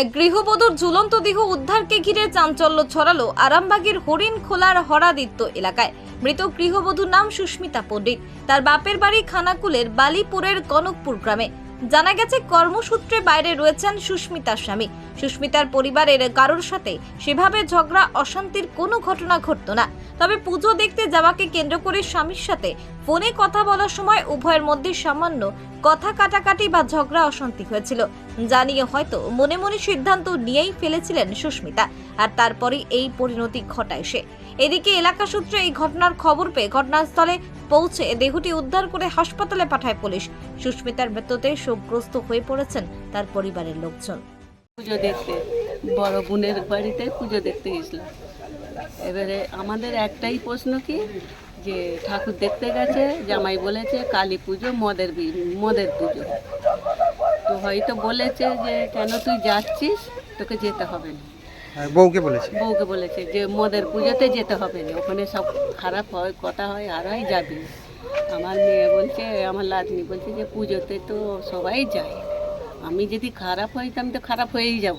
এক গৃহবধূর ঝুলন্ত দেহ উদ্ধারকে ঘিরে চাঞ্চল্য ছড়ালো আরামবাগের হরিণ খোলার হরাদিত্য এলাকায়। মৃত গৃহবধূর নাম সুস্মিতা পণ্ডিত। তার বাপের বাড়ি খানাকুলের বালিপুরের কনকপুর গ্রামে। জানা গেছে, কর্মসূত্রে বাইরে রয়েছেন সুস্মিতার স্বামী। সুস্মিতার পরিবারের কারোর সাথে সেভাবে ঝগড়া, অশান্তির কোনো ঘটনা ঘটতো না। তবে পুজো দেখতে যাওয়াকে কেন্দ্র করে স্বামীর সাথে ফোনে কথা বলার সময় উভয়ের মধ্যে সামান্য কথা কাটাকাটি বা ঝগড়া অশান্তি হয়েছিল। জানিয়ে হয়তো মনে মনে সিদ্ধান্ত নিয়েই ফেলেছিলেন সুস্মিতা, আর তারপরে এই পরিণতি ঘটায় সে। এদিকে এলাকা সূত্রে এই ঘটনার খবর পেয়ে ঘটনাস্থলে পৌঁছে দেহটি উদ্ধার করে হাসপাতালে পাঠায় পুলিশ। সুস্মিতার মৃত্যুতে শোকগ্রস্ত হয়ে পড়েছেন তার পরিবারের লোকজন। পুজো দেখতে, বড় বোনের বাড়িতে পুজো দেখতে গেছিলাম। এবারে আমাদের একটাই প্রশ্ন কি? যে ঠাকুর দেখতে গেছে জামাই বলেছে কালী পুজো মদের মদের পুজো। তো হয়তো বলেছে যে কেন তুই যাচ্ছিস? তোকে যেতে হবে না। বউকে বলেছে। বউকে বলেছে যে মদের পুজোতে যেতে হবে না। ওখানে সব খারাপ হয় কথা হয় আর হয় যাবি। আমার মেয়ে বলছে আমার লাদনি বলছে যে পুজোতে তো সবাই যায়। আমি যদি খারাপ হইতাম তো খারাপ হয়েই যাব।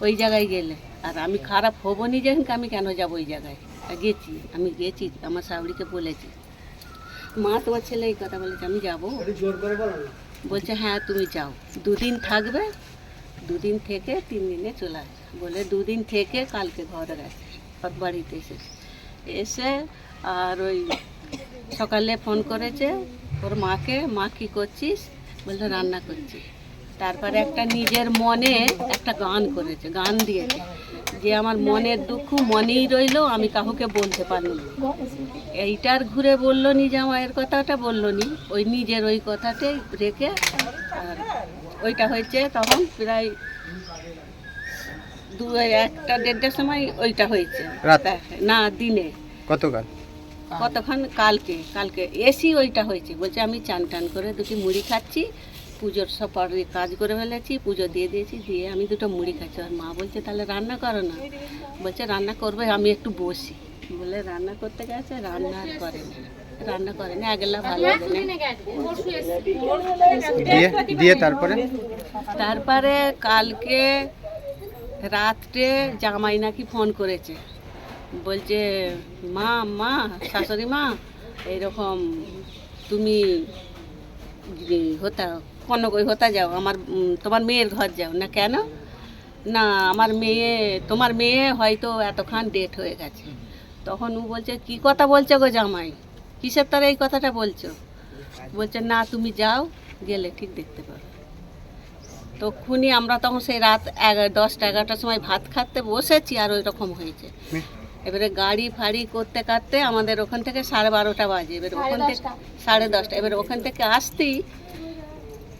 ওই জায়গায় গেলে। আর আমি খারাপ হব নি যেখানে আমি কেন যাব ওই জায়গায়? আর গেছি আমি গেছি আমার শাবড়িকে বলেছি। মা তোমার ছেলে এই কথা বলেছে আমি যাব। বলছে হ্যাঁ তুমি যাও। দুদিন থাকবে দুদিন থেকে তিন দিনে চলে আসবে বলে দুদিন থেকে কালকে ঘরে গেছে বাড়িতে এসেছে এসে আর ওই সকালে ফোন করেছে ওর মাকে মা কী করছিস? বলল রান্না করছি। তারপরে একটা নিজের মনে একটা গান করেছে গান দিয়েছে। যে আমার মনের দুঃখ মনেই রইল আমি কাউকে বলতে পারলাম এইটার ঘুরে বলল নি জামাইয়ের কথাটা বলল নি ওই নিজের ওই কথাটাই রেখে আর ওইটা হয়েছে তখন প্রায় দু একটা দেড়টার সময় ওইটা হয়েছে। না দিনে। গতকাল কতক্ষণ? কালকে। কালকে এসি ওইটা হয়েছে। বলছে আমি চান টান করে দুটি মুড়ি খাচ্ছি পুজোর সব পরে কাজ করে ফেলেছি পুজো দিয়ে দিয়েছি দিয়ে আমি দুটো মুড়ি খাচ্ছি। আর মা বলছে তাহলে রান্না করো না। বলছে রান্না করবে আমি একটু বসি। বলে রান্না করতে গেছে রান্না আর করেনি রান্না করেনি আগেলা ভালো দিয়ে দিয়ে তারপরে? তারপরে কালকে রাত্রে জামাই নাকি ফোন করেছে। বলছে মা মা শাশুড়ি মা এরকম তুমি হতা কোনো কই হতা যাও আমার তোমার মেয়ের ঘর যাও। না কেন? না আমার মেয়ে তোমার মেয়ে হয়তো এতক্ষণ ডেট হয়ে গেছে। তখন ও বলছে কি কথা বলছো গো জামাই? কিসের তারা এই কথাটা বলছো? বলছে না তুমি যাও গেলে ঠিক দেখতে পারো তখনই আমরা তখন সেই রাত এগারো দশটা এগারোটার সময় ভাত খাতে বসেছি আর ওই রকম হয়েছে এবারে গাড়ি ফাড়ি করতে করতে আমাদের ওখান থেকে সাড়ে বারোটা বাজে। এবার ওখান থেকে সাড়ে দশটা। এবার ওখান থেকে আসতেই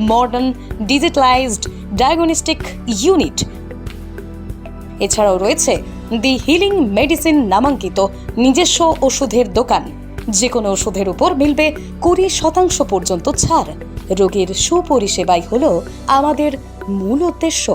মডার্ন ডিজিটালাইজড ডায়াগনস্টিক ইউনিট এছাড়াও রয়েছে দি হিলিং মেডিসিন নামাঙ্কিত নিজস্ব ওষুধের দোকান। যে কোনো ওষুধের উপর মিলবে কুড়ি শতাংশ পর্যন্ত ছাড়। রোগীর সুপরিষেবাই হল আমাদের মূল উদ্দেশ্য।